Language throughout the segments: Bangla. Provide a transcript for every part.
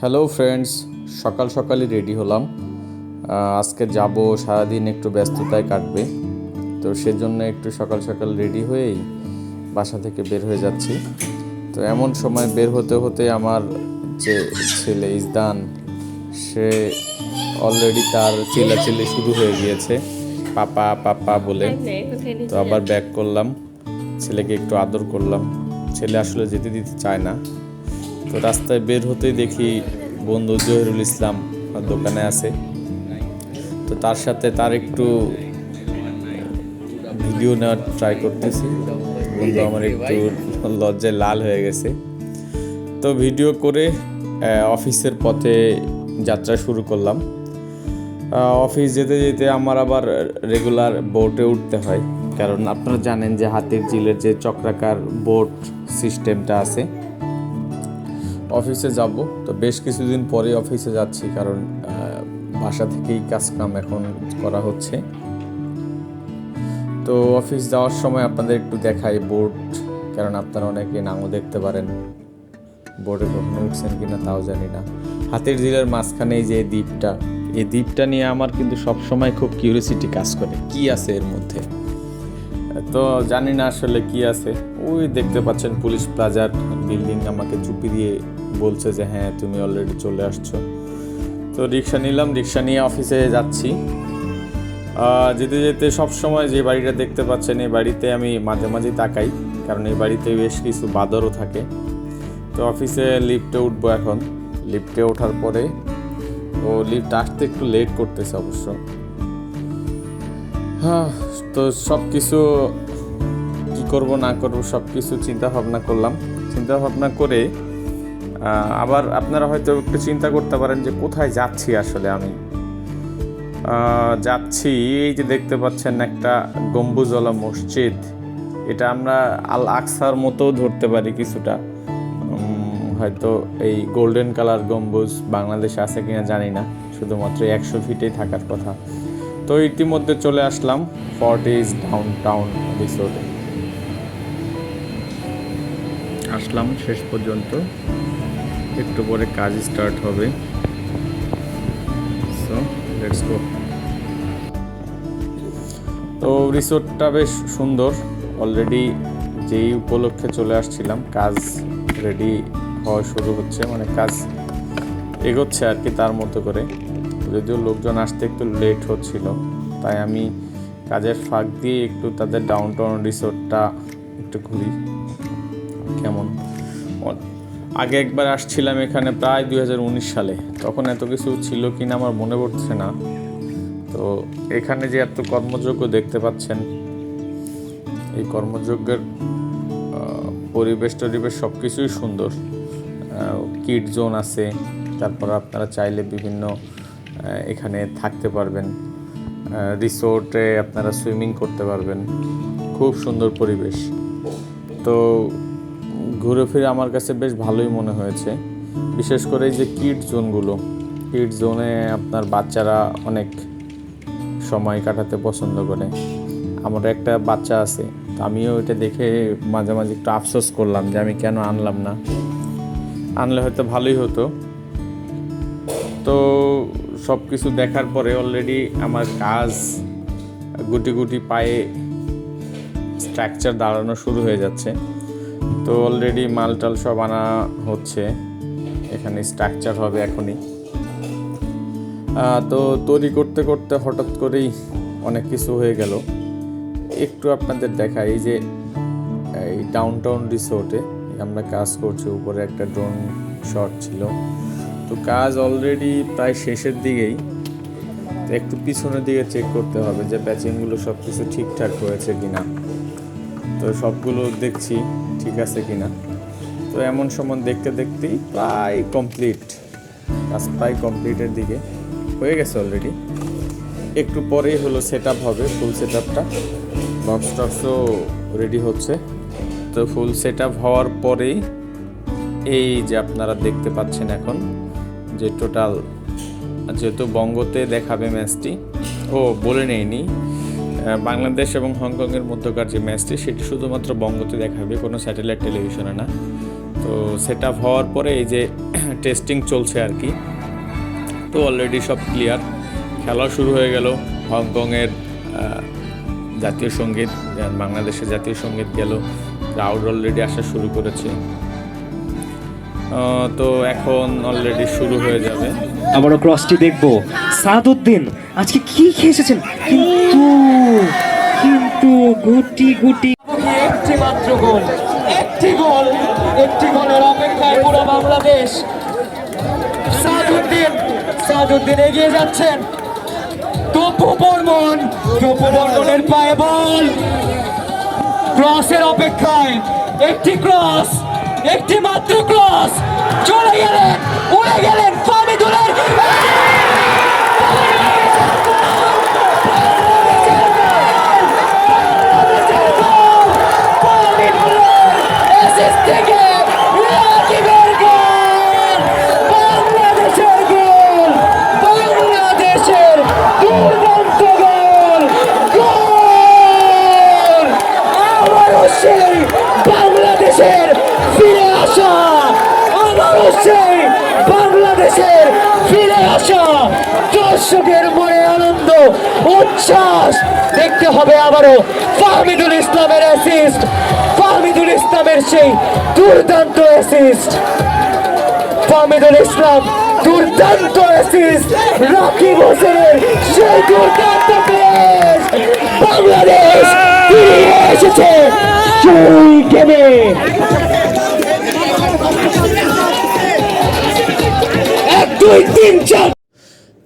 হ্যালো ফ্রেন্ডস সকাল সকালই রেডি হলাম। আজকে যাব সারাদিন একটু ব্যস্ততায় কাটবে। তো সেজন্য একটু সকাল সকাল রেডি হয়েই বাসা থেকে বের হয়ে যাচ্ছি। তো এমন সময় বের হতে হতে আমার যে ছেলে ইজদান সে অলরেডি তার চিল্লাচিল্লি শুরু হয়ে গিয়েছে। পাপা পাপা বলে। তো আবার ব্যাক করলাম। ছেলেকে একটু আদর করলাম। ছেলে আসলে যেতে দিতে চায় না। তো রাস্তায় বের হতেই দেখি বন্ধু জহিরুল ইসলাম দোকানে আছে। তো তার সাথে তার একটু ভিডিও নেওয়ার ট্রাই করতেছি। বন্ধু আমার একটু লজ্জায় লাল হয়ে গেছে। তো ভিডিও করে অফিসের পথে যাত্রা শুরু করলাম। অফিস যেতে যেতে আমার আবার রেগুলার বোটে উঠতে হয়। কারণ আপনারা জানেন যে হাতির জিলের যে চক্রাকার বোট সিস্টেমটা আছে। অফিসে যাব, তো বেশ কিছুদিন পরে অফিসে যাচ্ছি কারণ বাসা থেকেই কাজকাম এখন করা হচ্ছে। তো অফিস যাওয়ার সময় আপনাদের একটু দেখাই বোর্ড, কারণ আপনারা অনেকে নামও দেখতে পারেন। বোর্ডে কখনো উঠছেন কিনা তাও জানি না। হাতের জিলের মাঝখানে যে দ্বীপটা, এই দ্বীপটা নিয়ে আমার কিন্তু সব সময় খুব কিউরিয়াসিটি কাজ করে, কি আছে এর মধ্যে? তো জানি না আসলে কি আছে। ওই দেখতে পাচ্ছেন পুলিশ প্লাজার বিল্ডিং আমাকে চুপি দিয়ে বলছে যে হ্যাঁ তুমি অলরেডি চলে আসছো। তো রিক্সা নিলাম রিক্সা নিয়ে অফিসে যাচ্ছি। যেতে যেতে সব সময় যে বাড়িটা দেখতে পাচ্ছেন, এই বাড়িতে আমি মাঝে মাঝে তাকাই, কারণ এই বাড়িতে বেশ কিছু বাদরও থাকে। তো অফিসে লিফটে উঠবো এখন। লিফটে ওঠার পরে, ও লিফট আসতে একটু লেট করতেছে অবশ্য। হ্যাঁ তো সব কিছু কী করব, না করব সব কিছু চিন্তা ভাবনা করলাম। চিন্তা ভাবনা করে আবার আপনারা হয়তো একটু চিন্তা করতে পারেন যে কোথায় যাচ্ছি আসলে আমি। যাচ্ছি, এই যে দেখতে পাচ্ছেন একটা গম্বুজওয়ালা মসজিদ। এটা আমরা আল আকসার মতো ধরতে পারি কিছুটা। হয়তো এই গোল্ডেন কালার গম্বুজ বাংলাদেশে আছে কিনা জানি না। শুধুমাত্র একশো ফিটেই থাকার কথা। তো ইতিমধ্যে চলে আসলাম ফর্টিজ ডাউন টাউন রিসোর্টে আসলাম শেষ পর্যন্ত। একটু পরে কাজ স্টার্ট হবে। সো লেটস গো তো রিসোর্টটা বেশ সুন্দর। অলরেডি যেই উপলক্ষে চলে আসছিলাম কাজ রেডি হওয়া শুরু হচ্ছে মানে কাজ এগোচ্ছে আর কি তার মতো করে। যদিও লোকজন আসতে একটু লেট হচ্ছিল, তাই আমি কাজের ফাঁক দিয়ে একটু তাদের ডাউন টাউন রিসোর্টটা একটু ঘুরি। কেমন? আগে একবার আসছিলাম এখানে প্রায় দুই হাজার উনিশ সালে, তখন এত কিছু ছিল কি না আমার মনে পড়ছে না। তো এখানে যে এত কর্মযোগ্য দেখতে পাচ্ছেন, এই কর্মযজ্ঞের পরিবেশ টরিবেশ সব কিছুই সুন্দর কিড জোন আছে, তারপর আপনারা চাইলে বিভিন্ন এখানে থাকতে পারবেন। রিসোর্টে আপনারা সুইমিং করতে পারবেন। খুব সুন্দর পরিবেশ। তো ঘুরে ফিরে আমার কাছে বেশ ভালোই মনে হয়েছে। বিশেষ করে এই যে কিড জোনগুলো কিড জোনে আপনার বাচ্চারা অনেক সময় কাটাতে পছন্দ করে। আমার একটা বাচ্চা আছে, তো আমিও এটা দেখে মাঝে মাঝে একটু আফসোস করলাম যে আমি কেন আনলাম না। আনলে হয়তো ভালোই হতো। তো সব কিছু দেখার পরে অলরেডি আমার কাজ গুটি গুটি পায়ে স্ট্রাকচার দাঁড়ানো শুরু হয়ে যাচ্ছে। তো অলরেডি মালটাল সব আনা হচ্ছে। এখানে স্ট্রাকচার হবে এখনই। তো তৈরি করতে করতে হঠাৎ করেই অনেক কিছু হয়ে গেল। একটু আপনাদের দেখা এই যে, এই ডাউন টাউন রিসোর্টে আমরা কাজ করছি। উপরে একটা ড্রোন শট ছিল। তো কাজ অলরেডি প্রায় শেষের দিকেই। তো একটু পিছনের দিকে চেক করতে হবে যে প্যাচিংগুলো সব কিছু ঠিকঠাক হয়েছে কিনা। তো সবগুলো দেখছি ঠিক আছে কিনা। তো এমন সময় দেখতে দেখতেই প্রায় কমপ্লিট কাজ প্রায় কমপ্লিটের দিকে। হয়ে গেছে অলরেডি একটু পরেই হলো সেট আপ হবে ফুল সেট আপটা বক্স টক্সও রেডি হচ্ছে। তো ফুল সেট আপ হওয়ার পরেই এই যে আপনারা দেখতে পাচ্ছেন এখন যে টোটাল যেহেতু বঙ্গতে দেখাবে ম্যাচটি ও বলে আহ, বাংলাদেশ এবং হংকংয়ের মধ্যকার যে ম্যাচটি সেটি শুধুমাত্র বঙ্গতে দেখাবে কোনো স্যাটেলাইট টেলিভিশনে না। তো সেট আপ হওয়ার পরে এই যে টেস্টিং চলছে আর কি তো অলরেডি সব ক্লিয়ার খেলা শুরু হয়ে গেল হংকংয়ের জাতীয় সংগীত বাংলাদেশের জাতীয় সংগীত গেল। ক্রাউড অলরেডি আসা শুরু করেছে। তো এখন অলরেডি শুরু হয়ে যাবে। আবারও ক্রসটি দেখব। সাদউদ্দিন আজকে কি খেয়ে এসেছেন? কিন্তু কিন্তু গুটি গুটি। একটি মাত্র গোল একটি গোল একটি গোলের অপেক্ষায় পুরো বাংলাদেশ। সাদুদ্দিন সাদুদ্দিন এগিয়ে যাচ্ছেন। তপু বর্মন তপু বর্মনের পায়ে বল। ক্রসের অপেক্ষায় একটি ক্রস। একটি মাত্র ক্রস। চলে গেলেন উড়ে গেলেন ফামিদুলের অ্যাসিস্ট থেকে রাকিবের গোল বাংলাদেশের গোল বাংলাদেশের দুর্দান্ত গোল গোল আবারও সেই বাংলাদেশের ফিরে আসা আবারও সেই বাংলাদেশের ফিরে আসা দর্শকের মনে আনন্দ, উচ্ছ্বাস। দেখতে হবে আবারও ফাহমিদুল ইসলামের অ্যাসিস্ট ফাহমিদুল ইসলামের সেই দুর্দান্ত অ্যাসিস্ট ফাহমিদুল ইসলাম দুর্দান্ত অ্যাসিস্ট রাকিব হোসেনের সেই দুর্দান্ত পেস বাংলাদেশ ফিরে এসেছে সেই গেমে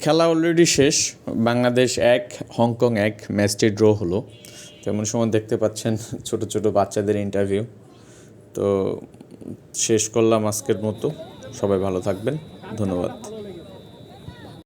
খেলা অলরেডি শেষ। বাংলাদেশ এক, হংকং এক, ম্যাচটি ড্র হলো। তেমন সময় দেখতে পাচ্ছেন ছোট ছোট বাচ্চাদের ইন্টারভিউ তো শেষ করলাম আজকের মতো। সবাই ভালো থাকবেন। ধন্যবাদ।